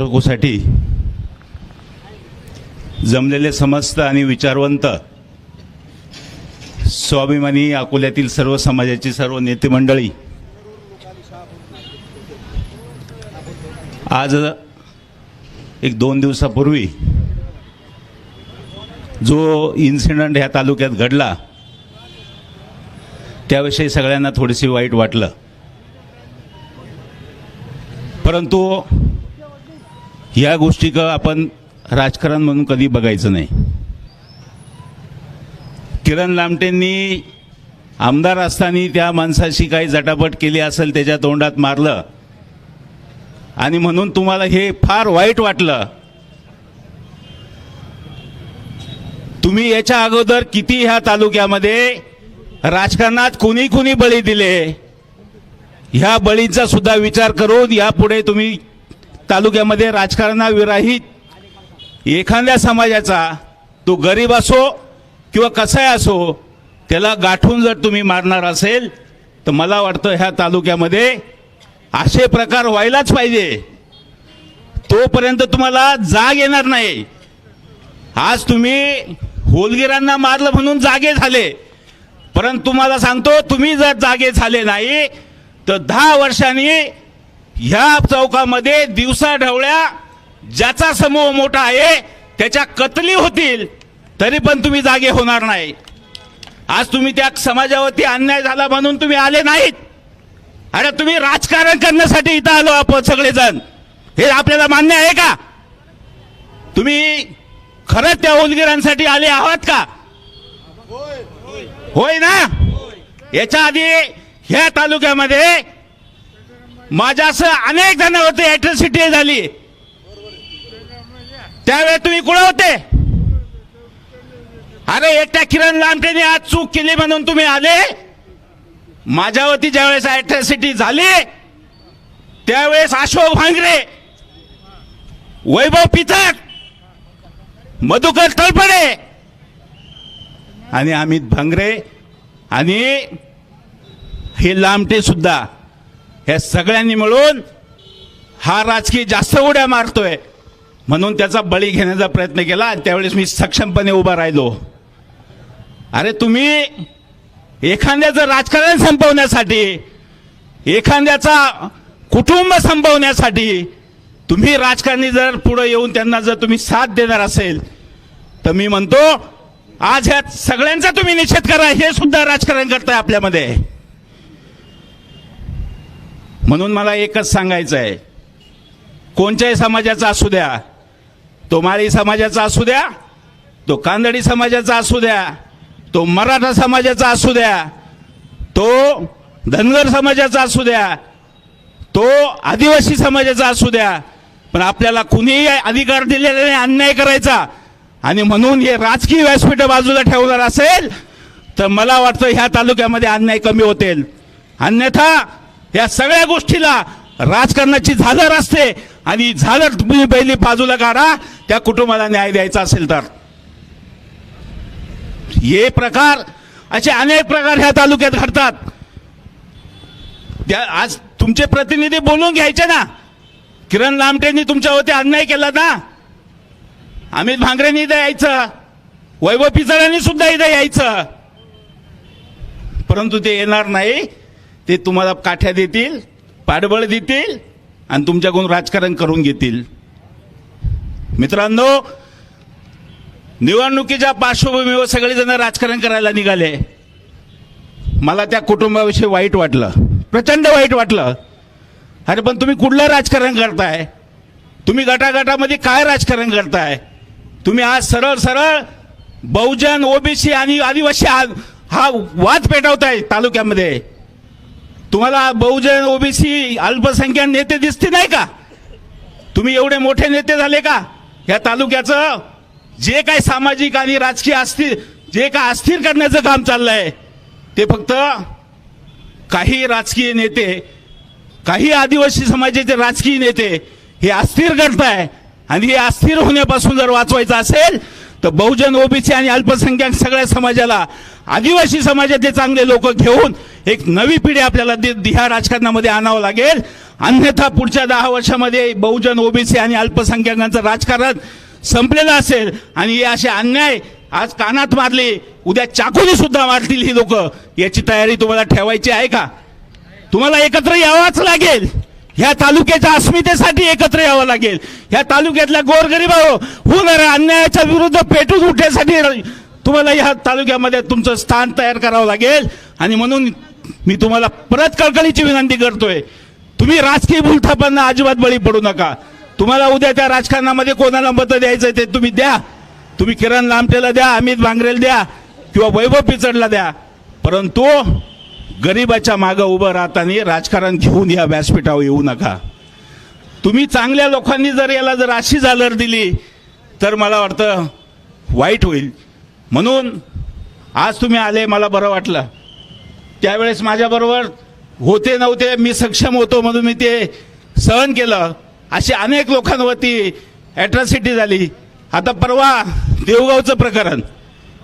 साठी जमलेले समस्त आणि विचारवंत स्वाभिमानी अकोल्यातील सर्व समाजाची सर्व नेते मंडळी आज एक दोन दिवसापूर्वी जो इन्सिडंट ह्या तालुक्यात घडला त्याविषयी सगळ्यांना थोडीशी वाईट वाटलं. परंतु या गोष्टी का आपण राजकारण म्हणून कधी बघायचं नाही. किरण लामटेंनी आमदार असताना त्या माणसाशी काही जटापट केली असेल त्याच्या तोंडात मारलं. आणि म्हणून तुम्हाला हे फार वाईट वाटलं. तुम्ही याच्या अगोदर किती ह्या तालुक्यामध्ये राजकारणात कुणी कुणी बळी दिले? ह्या बळीचा सुद्धा विचार करून यापुढे तुम्ही तालुक्यामध्ये राजकारणाविराहित एखाद्या समाजाचा तो गरीब असो किंवा कसाही असो त्याला गाठून जर तुम्ही मारणार असेल तर मला वाटतं ह्या तालुक्यामध्ये असे प्रकार व्हायलाच पाहिजे. तोपर्यंत तुम्हाला जाग येणार नाही. आज तुम्ही होलगिरांना मारलं म्हणून जागे झाले. परंतु तुम्हाला सांगतो तुम्ही जर जागे झाले नाही तर दहा वर्षांनी ह्या चौकामध्ये दिवसा ढवळ्या ज्याचा समूह मोठा आहे त्याच्या कतली होतील तरी पण तुम्ही जागे होणार नाही. आज तुम्ही त्या समाजावरती अन्याय झाला म्हणून तुम्ही आले नाहीत. अरे तुम्ही राजकारण करण्यासाठी इथं आलो आपण सगळेजण. हे आपल्याला मान्य आहे का? तुम्ही खरंच त्या उलगिरांसाठी आले आहात का? होय ना? याच्या आधी ह्या तालुक्यामध्ये माझ्यासह अनेक जण होते ॲट्रॉसिटी झाली. त्यावेळेस तुम्ही कुठं होते? अरे एकट्या किरण लामटेने आज चूक केली म्हणून तुम्ही आले. माझ्यावरती ज्यावेळेस ॲट्रॉसिटी झाली त्यावेळेस अशोक भांगरे वैभव पिथक मधुकर तळपडे आणि अमित भांगरे आणि हे लामटे सुद्धा ह्या सगळ्यांनी मिळून हा राजकीय जास्त उड्या मारतोय. म्हणून त्याचा बळी घेण्याचा प्रयत्न केला आणि त्यावेळेस मी सक्षमपणे उभा राहिलो. अरे तुम्ही एखाद्याचं राजकारण संपवण्यासाठी एखाद्याचा कुटुंब संपवण्यासाठी तुम्ही राजकारणी जर पुढे येऊन त्यांना जर तुम्ही साथ देणार असेल तर मी म्हणतो आज ह्या सगळ्यांचा तुम्ही निषेध करा हे सुद्धा राजकारण करताय आपल्यामध्ये. म्हणून मला एकच सांगायचं आहे कोणत्याही समाजाचा असू द्या तो माळी समाजाचा असू द्या तो कांदडी समाजाचा असू द्या तो मराठा समाजाचा असू द्या तो धनगर समाजाचा असू द्या तो आदिवासी समाजाचा असू द्या पण आपल्याला कुणीही अधिकार दिलेला नाही अन्याय करायचा. आणि म्हणून हे राजकीय व्यासपीठ बाजूला ठेवणार असेल तर मला वाटतं ह्या तालुक्यामध्ये अन्याय कमी होतील. अन्यथा या सगळ्या गोष्टीला राजकारणाची झालर असते आणि झालर तुम्ही पहिली बाजूला काढा त्या कुटुंबाला न्याय द्यायचा असेल तर. हे प्रकार असे अनेक प्रकार ह्या तालुक्यात घडतात. त्या आज तुमचे प्रतिनिधी बोलून घ्यायचे ना. किरण लामटेंनी तुमच्यावरती अन्याय केला ना. अमित भांगरेंनी इथं यायचं. वैभव पिचड्यांनी सुद्धा इथं यायचं. परंतु ते येणार नाही. ते तुम्हाला काठ्या देतील पाठबळ देतील आणि तुमच्याकडून राजकारण करून घेतील. मित्रांनो निवडणुकीच्या पार्श्वभूमीवर सगळेजण राजकारण करायला निघाले. मला त्या कुटुंबाविषयी वाईट वाटलं. प्रचंड वाईट वाटलं. अरे पण तुम्ही कुठलं राजकारण करताय? तुम्ही गटागटामध्ये काय राजकारण करताय? तुम्ही आज सरळ सरळ बहुजन ओबीसी आणि आदिवासी हा- हा वाद पेटवताय तालुक्यामध्ये. तुम्हाला बहुजन ओबीसी अल्पसंख्याक नेते दिसते नाही का? तुम्ही एवढे मोठे नेते झाले का? या तालुक्याचं जे काय सामाजिक आणि राजकीय अस्थिर जे काय अस्थिर करण्याचं काम चाललंय ते फक्त काही राजकीय नेते काही आदिवासी समाजाचे राजकीय नेते हे अस्थिर करताय आणि हे अस्थिर होण्यापासून जर वाचवायचं असेल तर बहुजन ओबीसी आणि अल्पसंख्याक सगळ्या समाजाला आदिवासी समाजातले चांगले लोक घेऊन एक नवी पिढी आपल्याला दि- ह्या राजकारणामध्ये आणावं लागेल. अन्यथा पुढच्या दहा वर्षामध्ये बहुजन ओबीसी आणि अल्पसंख्याकांचं राजकारण संपलेलं असेल. आणि हे असे अन्याय आज कानात मारले उद्या चाकूने सुद्धा मारतील ही लोक. याची तयारी तुम्हाला ठेवायची आहे का? तुम्हाला एकत्र यावाच लागेल. ह्या तालुक्याच्या अस्मितेसाठी एकत्र यावं लागेल. ह्या तालुक्यातल्या गोरगरिबावर होणाऱ्या अन्यायाच्या विरुद्ध पेटून उठण्यासाठी तुम्हाला ह्या तालुक्यामध्ये तुमचं स्थान तयार करावं लागेल. आणि म्हणून मी तुम्हाला परत कळकळीची विनंती करतोय. तुम्ही राजकीय भूलथापांना अजिबात बळी पडू नका. तुम्हाला उद्या त्या राजकारणामध्ये कोणाला मतं द्यायचं ते तुम्ही द्या. तुम्ही किरण लामटेला द्या अमित भांगरेला द्या किंवा वैभव पिचडला द्या. परंतु गरिबाच्या मागं उभं राहताना राजकारण घेऊन या व्यासपीठावर येऊ नका. तुम्ही चांगल्या लोकांनी जर याला जर अशी झालर दिली तर मला वाटतं वाईट होईल. म्हणून आज तुम्ही आले मला बरं वाटलं. त्यावेळेस माझ्याबरोबर होते नव्हते मी सक्षम होतो म्हणून मी ते सहन केलं. अशी अनेक लोकांवरती ॲट्रॉसिटी झाली. आता परवा देवगावचं प्रकरण.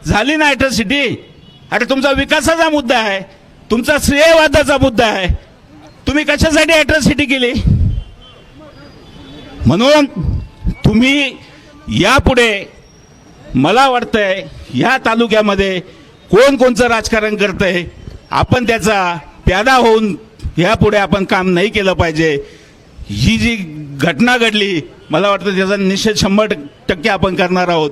झाली ना ॲट्रॉसिटी अरे तुमचा विकासाचा मुद्दा आहे. तुमचा श्रेयवादाचा मुद्दा आहे. तुम्ही कशासाठी ॲट्रॉसिटी केली? म्हणून तुम्ही यापुढे मला वाटतंय या तालुक्यामध्ये कोण कोणचं राजकारण करतंय आपण त्याचा प्यादा होऊन ह्यापुढे आपण काम नाही केलं पाहिजे. ही जी घटना घडली मला वाटतं त्याचा निषेध शंभर टक्के आपण करणार आहोत.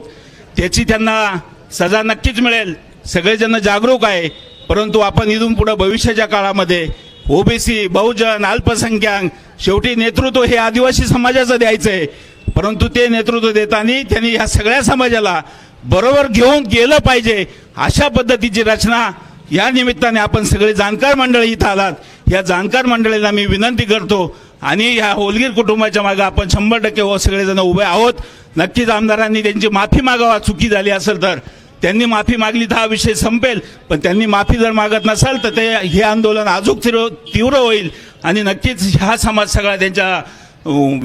त्याची त्यांना सजा नक्कीच मिळेल. सगळेजण जागरूक आहे. परंतु आपण इथून पुढे भविष्याच्या काळामध्ये ओबीसी बहुजन अल्पसंख्याक शेवटी नेतृत्व हे आदिवासी समाजाचं द्यायचं आहे परंतु ते नेतृत्व देताना त्यांनी ह्या सगळ्या समाजाला बरोबर घेऊन गेलं पाहिजे अशा पद्धतीची रचना या निमित्ताने आपण सगळे जाणकार मंडळी इथं आलात. या जाणकार मंडळीला मी विनंती करतो आणि ह्या होलगीर कुटुंबाच्या मागे आपण शंभर टक्के हो सगळेजण उभे आहोत. नक्कीच आमदारांनी त्यांची माफी मागावा चुकी झाली असेल तर. त्यांनी माफी मागली तर हा विषय संपेल. पण त्यांनी माफी जर मागत नसाल तर ते हे आंदोलन अजून तीव्र तीव्र होईल. आणि नक्कीच हा समाज सगळा त्यांच्या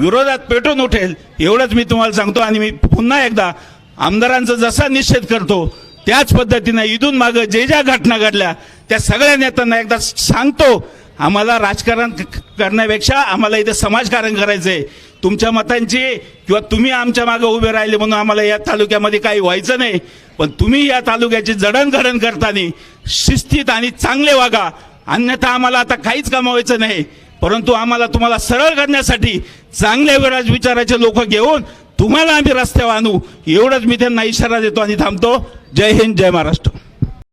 विरोधात पेटून उठेल. एवढंच मी तुम्हाला सांगतो आणि मी पुन्हा एकदा आमदारांचा जसा निषेध करतो त्याच पद्धतीनं इथून मागं जे ज्या घटना घडल्या त्या सगळ्या नेत्यांना एकदा सांगतो आम्हाला राजकारण करण्यापेक्षा आम्हाला इथे समाजकारण करायचंय. तुमच्या मतांची किंवा तुम्ही आमच्या मागे उभे राहिले म्हणून आम्हाला या तालुक्यामध्ये काही व्हायचं नाही पण तुम्ही या तालुक्याची जडणघडण करताना शिस्तीत आणि चांगले वागा. अन्यथा आम्हाला आता काहीच कमावायचं नाही. परंतु आम्हाला तुम्हाला सरळ करण्यासाठी चांगल्या विराज विचाराचे लोक घेऊन तुम्हाला आम्ही रस्त्यावर आणू. एवढंच मी त्यांना इशारा देतो आणि थांबतो. जय हिंद जय महाराष्ट्र.